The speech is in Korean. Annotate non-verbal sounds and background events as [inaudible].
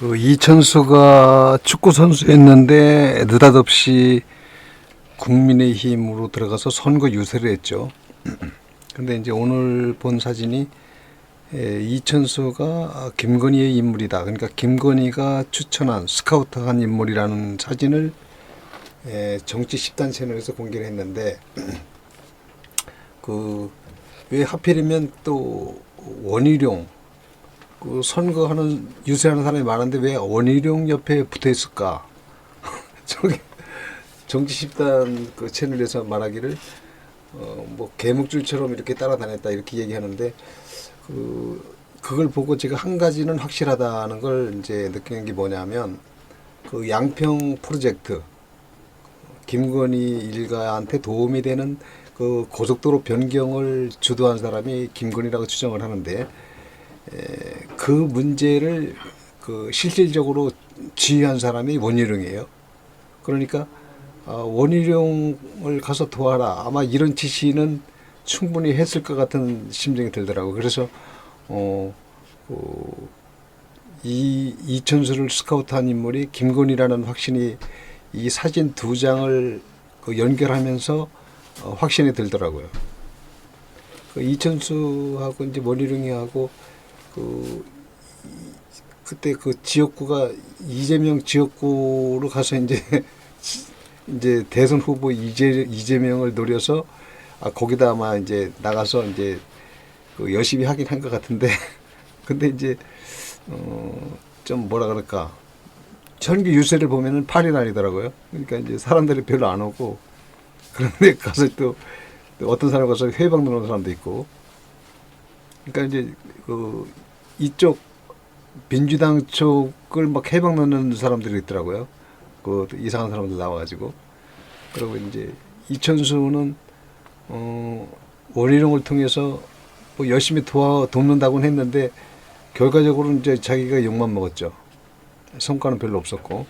그 이천수가 축구 선수였는데 느닷없이 국민의힘으로 들어가서 선거 유세를 했죠. [clears throat] 근데 이제 오늘 본 사진이 에, 이천수가 김건희의 인물이다. 그러니까 김건희가 추천한 스카우트한 인물이라는 사진을 에, 정치 10단 채널에서 공개를 했는데 [clears throat] 그 왜 하필이면 또 원희룡 그 선거하는 유세하는 사람이 많은데 왜 원희룡 옆에 붙어 있을까? [laughs] 저기 정치 10단 그 채널에서 말하기를 어 뭐 개묵줄처럼 이렇게 따라다녔다 이렇게 얘기하는데 그 그걸 보고 제가 한 가지는 확실하다는 걸 이제 느끼는 게 뭐냐면 그 양평 프로젝트 김건희 일가한테 도움이 되는 그 고속도로 변경을 주도한 사람이 김건희라고 추정을 하는데 에, 그 문제를 그 실질적으로 지휘한 사람이 원희룡이에요. 그러니까 아, 원희룡을 가서 도와라. 아마 이런 지시는 충분히 했을 것 같은 심정이 들더라고. 그래서 어, 그, 이 이천수를 스카우트한 인물이 김건희라는 확신이 이 사진 두 장을 그 연결하면서 어, 확신이 들더라고요. 그 이천수하고 이제 원희룡이하고 그 이- 그때 그 지역구가 이재명 지역구로 가서 이제 [laughs] 이제 대선 후보 이재 이재명을 노려서 아 거기다 아마 이제 나가서 이제 그 열심히 하긴 한 것 같은데 [laughs] 근데 이제 어좀 뭐라 그럴까 전기 유세를 보면은 팔이 날이더라고요. 그러니까 이제 사람들이 별로 안 오고 그런데 가서 또, 또 어떤 사람 가서 회방 넣는 사람도 있고 그러니까 이제 그 이쪽 민주당 쪽을 막 해방 넣는 사람들이 있더라고요. 그 이상한 사람들 나와가지고 그리고 이제 이천수는 어 원희룡을 통해서 뭐 열심히 도와 돕는다고는 했는데 결과적으로는 이제 자기가 욕만 먹었죠. 성과는 별로 없었고